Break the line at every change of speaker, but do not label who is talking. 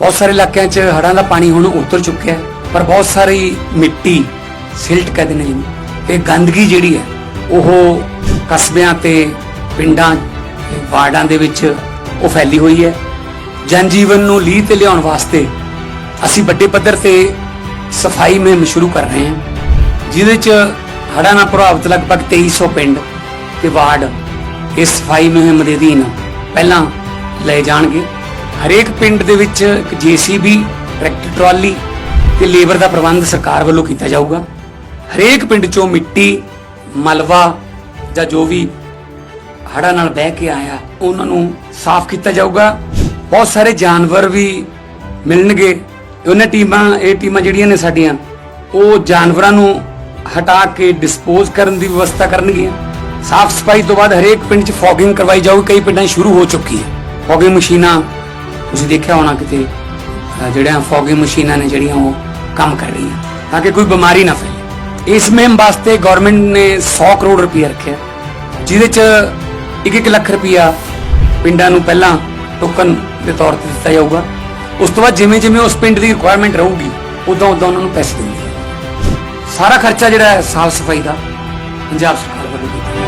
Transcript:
ਬਹੁਤ ਸਾਰੇ ਇਲਾਕਿਆਂ 'ਚ ਹੜ੍ਹਾਂ ਦਾ ਪਾਣੀ ਹੁਣ ਉਤਰ ਚੁੱਕਿਆ ਹੈ, ਪਰ ਬਹੁਤ ਸਾਰੀ ਮਿੱਟੀ, ਸਿਲਟ ਕਹਿੰਦੇ ਨੇ ਜਿਹਨੂੰ, ਤੇ ਗੰਦਗੀ ਜਿਹੜੀ ਹੈ, ਉਹ ਕਸਬਿਆਂ ਤੇ ਪਿੰਡਾਂ, ਵਾਰਡਾਂ ਦੇ ਵਿੱਚ ਉਹ ਫੈਲੀ ਹੋਈ ਹੈ। ਜਨ ਜੀਵਨ ਨੂੰ ਲੀਹ ਤੇ ਲਿਆਉਣ ਵਾਸਤੇ ਅਸੀਂ ਵੱਡੇ ਪੱਧਰ ਤੇ ਸਫ਼ਾਈ ਮੁਹਿੰਮ ਸ਼ੁਰੂ ਕਰ ਰਹੇ ਹਾਂ, ਜਿਹਦੇ 'ਚ ਹੜ੍ਹਾਂ ਨਾਲ ਪ੍ਰਭਾਵਿਤ ਲਗਭਗ 2300 ਪਿੰਡ ਤੇ ਵਾਰਡ ਇਸ ਸਫ਼ਾਈ ਮੁਹਿੰਮ ਦੇ ਅਧੀਨ ਪਹਿਲਾਂ ਲਏ ਜਾਣਗੇ। ਹਰੇਕ ਪਿੰਡ ਦੇ ਵਿੱਚ ਇੱਕ ਜੀਸੀਬੀ, ਟਰੈਕਟਰ, ਟਰਾਲੀ ਤੇ ਲੇਬਰ ਦਾ ਪ੍ਰਬੰਧ ਸਰਕਾਰ ਵੱਲੋਂ ਕੀਤਾ ਜਾਊਗਾ। ਹਰੇਕ ਪਿੰਡ ਚੋਂ ਮਿੱਟੀ, ਮਲਵਾ ਜਾਂ ਜੋ ਵੀ ਹੜ੍ਹਾਂ ਨਾਲ ਬਹਿ ਕੇ ਆਇਆ, ਉਹਨਾਂ ਨੂੰ ਸਾਫ਼ ਕੀਤਾ ਜਾਊਗਾ। ਬਹੁਤ ਸਾਰੇ ਜਾਨਵਰ ਵੀ ਮਿਲਣਗੇ। ਉਹਨਾਂ ਟੀਮਾਂ, ਇਹ ਟੀਮਾਂ ਜਿਹੜੀਆਂ ਨੇ ਸਾਡੀਆਂ, ਉਹ ਜਾਨਵਰਾਂ ਨੂੰ ਹਟਾ ਕੇ ਡਿਸਪੋਜ਼ ਕਰਨ ਦੀ ਵਿਵਸਥਾ ਕਰਨਗੀਆਂ। ਸਾਫ਼ ਸਫ਼ਾਈ ਤੋਂ ਬਾਅਦ ਹਰੇਕ ਪਿੰਡ 'ਚ ਫੌਗਿੰਗ ਕਰਵਾਈ ਜਾਊਗੀ। ਕਈ ਪਿੰਡਾਂ ਸ਼ੁਰੂ ਹੋ ਚੁੱਕੀ ਹੈ। ਫੌਗਿੰਗ ਮਸ਼ੀਨਾਂ ਤੁਸੀਂ ਦੇਖਿਆ ਹੋਣਾ ਕਿਤੇ, ਅਹ ਜਿਹੜੀਆਂ ਫੌਗਿੰਗ ਮਸ਼ੀਨਾਂ ਨੇ ਜਿਹੜੀਆਂ ਉਹ ਕੰਮ ਕਰ ਰਹੀਆਂ, ਤਾਂ ਕਿ ਕੋਈ ਬਿਮਾਰੀ ਨਾ ਫੈਲੇ। ਇਸ ਮੁਹਿੰਮ ਵਾਸਤੇ ਗਵਰਨਮੈਂਟ ਨੇ 100 ਕਰੋੜ ਰੁਪਏ ਰੱਖਿਆ, ਜਿਹਦੇ 'ਚ 1-1 ਲੱਖ ਰੁਪਇਆ ਪਿੰਡਾਂ ਨੂੰ ਪਹਿਲਾਂ ਟੋਕਨ ਦੇ ਤੌਰ ਤੇ ਦਿੱਤਾ ਜਾਊਗਾ। ਉਸ ਤੋਂ ਬਾਅਦ ਜਿਵੇਂ ਜਿਵੇਂ ਉਸ ਪਿੰਡ ਦੀ ਰਿਕੁਆਇਰਮੈਂਟ ਰਹੂਗੀ ਉਦੋਂ ਉਦੋਂ ਉਹਨਾਂ ਨੂੰ ਪੈਸੇ ਦੇਣਗੇ ਸਾਰਾ ਖਰਚਾ ਜਿਹੜਾ ਹੈ ਸਾਫ਼ ਸਫ਼ਾਈ ਦਾ ਪੰਜਾਬ ਸਰਕਾਰ ਵੱਲੋਂ ਕੀਤਾ।